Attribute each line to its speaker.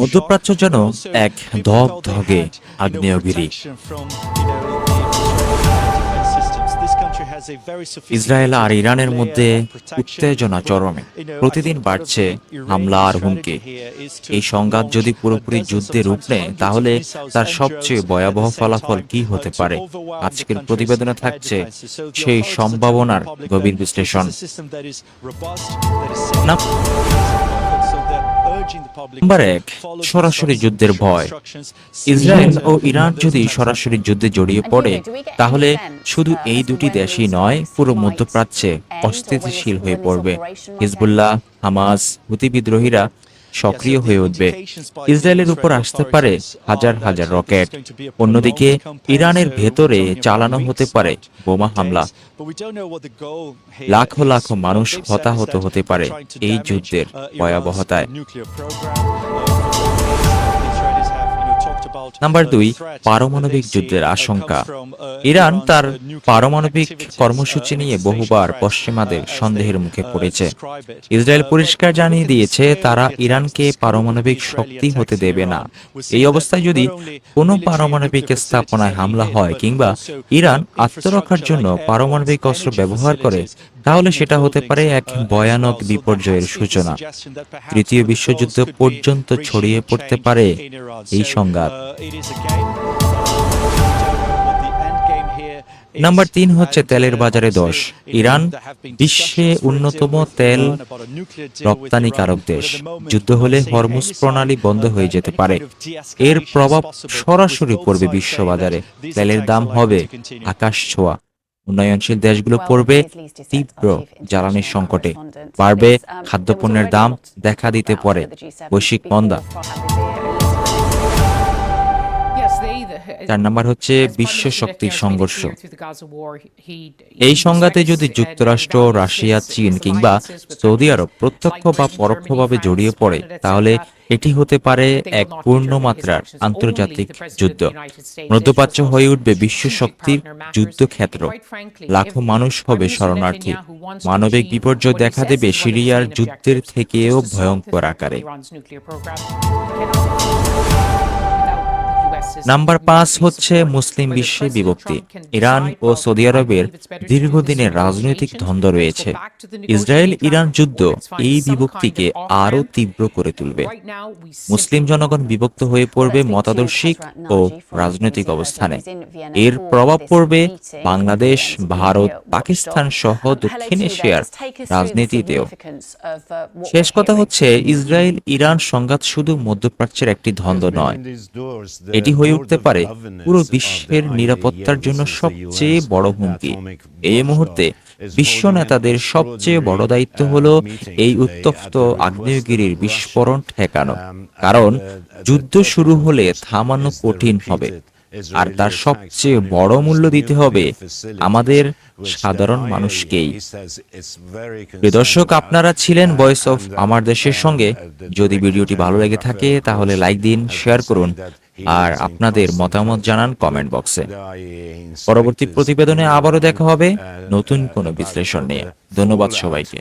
Speaker 1: মধ্যপ্রাচ্য যেন এক ধগধগে আগ্নেয়গিরি। ইসরায়েল আর ইরানের মধ্যে উত্তেজনা চরমে। প্রতিদিন বাড়ছে হামলা আর হুমকি। এই সংঘাত যদি পুরোপুরি যুদ্ধে রূপ নেয় তাহলে তার সবচেয়ে ভয়াবহ ফলাফল কি হতে পারে? আজকের প্রতিবেদনে থাকছে সেই সম্ভাবনার গভীর বিশ্লেষণ। নাম্বার এক সরাসরি যুদ্ধের ভয়। ইসরায়েল ও ইরান যদি সরাসরি যুদ্ধে জড়িয়ে পড়ে তাহলে শুধু এই দুটি দেশই নয় পুরো মধ্যপ্রাচ্যে অস্থিতিশীল হয়ে পড়বে। হিজবুল্লাহ হামাস হুতি বিদ্রোহীরা সক্রিয় হয়ে উঠবে। ইসরায়েলের উপর আসতে পারে হাজার হাজার রকেট। অন্যদিকে, ইরানের ভেতরে চালানো হতে পারে বোমা হামলা। লাখো লাখো মানুষ হতাহত হতে পারে এই যুদ্ধের ভয়াবহতায়। নাম্বার দুই পারমাণবিক যুদ্ধের আশঙ্কা। ইরান তার পারমাণবিক কর্মসূচি নিয়ে বহুবার পশ্চিমাদের সন্দেহের মুখে পড়েছে। ইসরায়েল পরিষ্কার জানিয়ে দিয়েছে, তারা ইরানকে পারমাণবিক শক্তি হতে দেবে না। এই অবস্থায় যদি কোনো পারমাণবিক স্থাপনায় হামলা হয় কিংবা ইরান আত্মরক্ষার জন্য পারমাণবিক অস্ত্র ব্যবহার করে, তাহলে সেটা হতে পারে এক ভয়ানক বিপর্যয়ের সূচনা। তৃতীয় বিশ্বযুদ্ধ পর্যন্ত ছড়িয়ে পড়তে পারে এই সংঘাত। নাম্বার তিন হচ্ছে তেলের বাজারে দশ। ইরান বিশ্বে অন্যতম তেল রপ্তানিকারক দেশ। যুদ্ধ হলে হরমুজ প্রণালী বন্ধ হয়ে যেতে পারে। এর প্রভাব সরাসরি পড়বে বিশ্ব বাজারে। তেলের দাম হবে আকাশ ছোঁয়া। উন্নয়নশীল দেশগুলো পড়বে তীব্র জ্বালানির সংকটে। বাড়বে খাদ্যপণ্যের দাম দেখা দিতে পারে। বৈশ্বিক মন্দা চার নাম্বার হচ্ছে বিশ্ব শক্তির সংঘর্ষ। এই সংঘাতে যদি যুক্তরাষ্ট্র রাশিয়া চীন কিংবা সৌদি আরব প্রত্যক্ষ বা পরোক্ষভাবে জড়িয়ে পড়ে তাহলে এটি হতে পারে এক পূর্ণমাত্রার আন্তর্জাতিক যুদ্ধ। মধ্যপ্রাচ্য হয়ে উঠবে বিশ্ব শক্তির যুদ্ধক্ষেত্র। লাখো মানুষ হবে শরণার্থী। মানবিক বিপর্যয় দেখা দেবে সিরিয়ার যুদ্ধের থেকেও ভয়ঙ্কর আকারে। নাম্বার পাঁচ হচ্ছে মুসলিম বিশ্বে বিভক্তি। ইরান ও সৌদি আরবের দীর্ঘদিনের রাজনৈতিক দ্বন্দ্ব রয়েছে। ইসরায়েল ইরান যুদ্ধ এই বিভক্তিকে আরও তীব্র করে তুলবে। মুসলিম জনগণ বিভক্ত হয়ে পড়বে মতাদর্শিক ও রাজনৈতিক অবস্থানে। এর প্রভাব পড়বে বাংলাদেশ, ভারত, পাকিস্তান সহ দক্ষিণ এশিয়ার রাজনীতিতেও। শেষ কথা হচ্ছে ইসরায়েল ইরান সংঘাত শুধু মধ্যপ্রাচ্যের একটি ধন্দ নয়। এটি হয়ে উঠতে পারে, পুরো বিশ্বের নিরাপত্তার জন্য সবচেয়ে বড় হুমকি। এই মুহূর্তে বিশ্ব নেতাদের সবচেয়ে বড় দায়িত্ব হল এই উত্তপ্ত আগ্নেয়গিরির বিস্ফোরণ ঠেকানো, কারণ যুদ্ধ শুরু হলে থামানো কঠিন হবে। আর তার সবচেয়ে বড় মূল্য দিতে হবে আমাদের সাধারণ মানুষকেই। দর্শক, আপনারা ছিলেন ভয়েস অফ আমার দেশের সঙ্গে। যদি ভিডিওটি ভালো লেগে থাকে, তাহলে লাইক দিন শেয়ার করুন। আর আপনাদের মতামত জানান কমেন্ট বক্সে। পরবর্তী প্রতিবেদনে আবারও দেখা হবে নতুন কোনো বিশ্লেষণ নিয়ে। ধন্যবাদ সবাইকে।